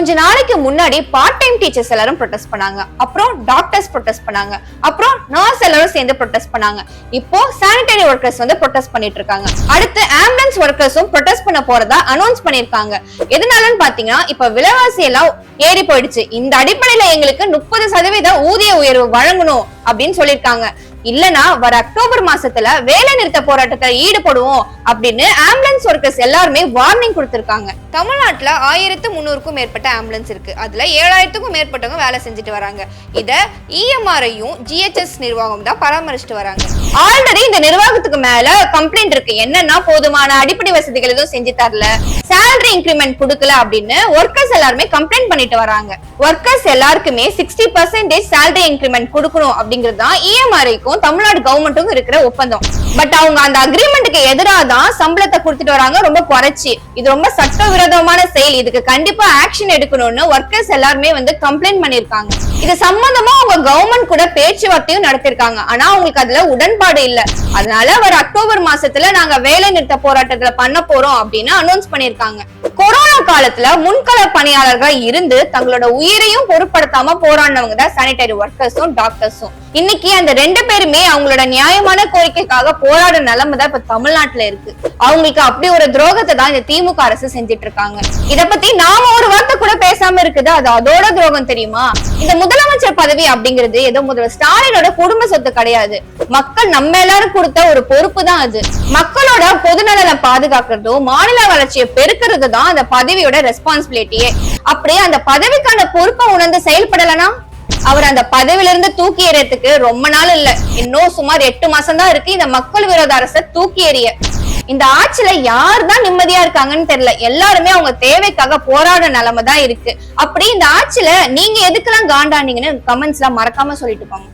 கொஞ்ச நாளைக்கு முன்னாடி பார்ட் டைம் டீச்சர்ஸ் எல்லாரும் ப்ரொடெஸ்ட் பண்ணாங்க. அப்புறம் டாக்டர்ஸ் ப்ரொடெஸ்ட் பண்ணாங்க. அப்புறம் நர்ஸ் எல்லாரும் சேர்ந்து ப்ரொடெஸ்ட் பண்ணாங்க. இப்போ சானிடரி ஒர்க்கர்ஸ் வந்து ப்ரொடெஸ்ட் பண்ணிட்டு இருக்காங்க. அடுத்து ஆம்புலன்ஸ் ஒர்க்கர்ஸும் ப்ரொடெஸ்ட் பண்ண போறதா அனௌன்ஸ் பண்ணிருக்காங்க எதனாலன்னு பாத்தீங்கன்னா இப்ப விலைவாசி எல்லாம் ஏறி போயிடுச்சு. இந்த அடிப்படையில எங்களுக்கு முப்பது சதவீத ஊதிய உயர்வு வழங்கணும் அப்படின்னு சொல்லியிருக்காங்க. இல்லனா வர அக்டோபர் மாசத்துல வேலை நிறுத்த போராட்டத்துல ஈடுபடுவோம் அப்படின்னு ஆம்புலன்ஸ் ஒர்க்கர்ஸ் எல்லாருமே வார்னிங் கொடுத்திருக்காங்க. தமிழ்நாட்டுல ஆயிரத்து முன்னூறுக்கும் மேற்பட்ட ஆம்புலன்ஸ் இருக்கு. அதுல ஏழாயிரத்துக்கும் மேற்பட்டவங்க வேலை செஞ்சுட்டு வராங்க. இத இஎம்ஆரையும் ஜிஹெச்எஸ் நிர்வாகம் தான் பராமரிச்சுட்டு வராங்க. ஆல்ரெடி இந்த நிர்வாகத்துக்கு மேல கம்ப்ளைண்ட் இருக்கு. என்னன்னா போதுமான அடிப்படை வசதிகள் எதுவும் செஞ்சு தரல. சேலரி இன்க்ரிமெண்ட் கொடுக்கல அப்படின்னு ஒர்க்கர்ஸ் எல்லாருமே கம்ப்ளைண்ட் பண்ணிட்டு வராங்க. ஒர்க்கர்ஸ் எல்லாருக்குமே சிக்ஸ்டி பர்சன்டேஜ் சேலரி இன்க்ரிமெண்ட் கொடுக்கணும் அப்படிங்கிறது தான் இஎம்ஆர்ஐக்கும் தமிழ்நாடு கவர்மெண்ட்டுக்கும் இருக்கிற ஒப்பந்தம். பட் அவங்க அந்த அக்ரிமெண்ட்டுக்கு எதிராக தான் சம்பளத்தை கொடுத்துட்டு வராங்க ரொம்ப குறைச்சி. இது ரொம்ப சட்டவிரோதமான செயல். இதுக்கு கண்டிப்பா ஆக்ஷன் எடுக்கணும்னு ஒர்க்கர்ஸ் எல்லாருமே வந்து கம்ப்ளைண்ட் பண்ணிருக்காங்க இது சம்பந்தமா அவங்க கவர்மெண்ட் கூட பேச்சுவார்த்தையும் நடத்திருக்காங்க ஆனா அவங்களுக்கு அதுல உடன்பாடு இல்ல. அதனால வர அக்டோபர் மாசத்துல நாங்க வேலை நிறுத்த போராட்டத்துல பண்ண போறோம் அப்படின்னு அனௌன்ஸ் பண்ணிருக்காங்க கொரோனா காலத்துல முன்கள பணியாளர்கள் இருந்து தங்களோட உயிரையும் பொருட்படுத்தாம போராடினவங்க தான் சானிடரி ஒர்க்கர்ஸும் டாக்டர்ஸும் இன்னைக்கு அந்த ரெண்டு பேருமே அவங்களோட நியாயமான கோரிக்கைக்காக போராடும் நிலைமை தான் இப்ப தமிழ்நாட்டுல இருக்கு. அவங்களுக்கு அப்படி ஒரு துரோகத்தை தான் இந்த திமுக அரசு செஞ்சுட்டு இருக்காங்க. இத பத்தி நாம இல்லாம இருக்குது. அது அதோட துரோகம் தெரியுமா? இந்த முதலமைச்சர் பதவி அப்படிங்கிறது ஏதோ முதல்வர் ஸ்டாலினோட குடும்ப சொத்து கிடையாது. மக்கள் நம்ம எல்லாரும் கொடுத்த ஒரு பொறுப்பு தான் அது. மக்களோட பொதுநலனை பாதுகாக்கிறதும் மாநில வளர்ச்சியை பெருக்கிறது தான் அந்த பதவியோட ரெஸ்பான்சிபிலிட்டியே அப்படியே அந்த பதவிக்கான பொறுப்பை உணர்ந்து செயல்படலனா? அவர் அந்த பதவியில இருந்து தூக்கி எறியறதுக்கு ரொம்ப நாள் இல்ல. இன்னும் சுமார் எட்டு மாசம் தான் இருக்கு. இந்த மக்கள் விரோத அரசை தூக்கி எறிய. இந்த ஆட்சியில யார் தான் நிம்மதியா இருக்காங்கன்னு தெரியல. எல்லாருமே அவங்க தேவைக்காக போராட நிலைமை தான் இருக்கு. அப்படி இந்த ஆட்சியில நீங்க எதுக்கெல்லாம் காண்டானீங்கன்னு எல்லாம் மறக்காம சொல்லிட்டு போங்க.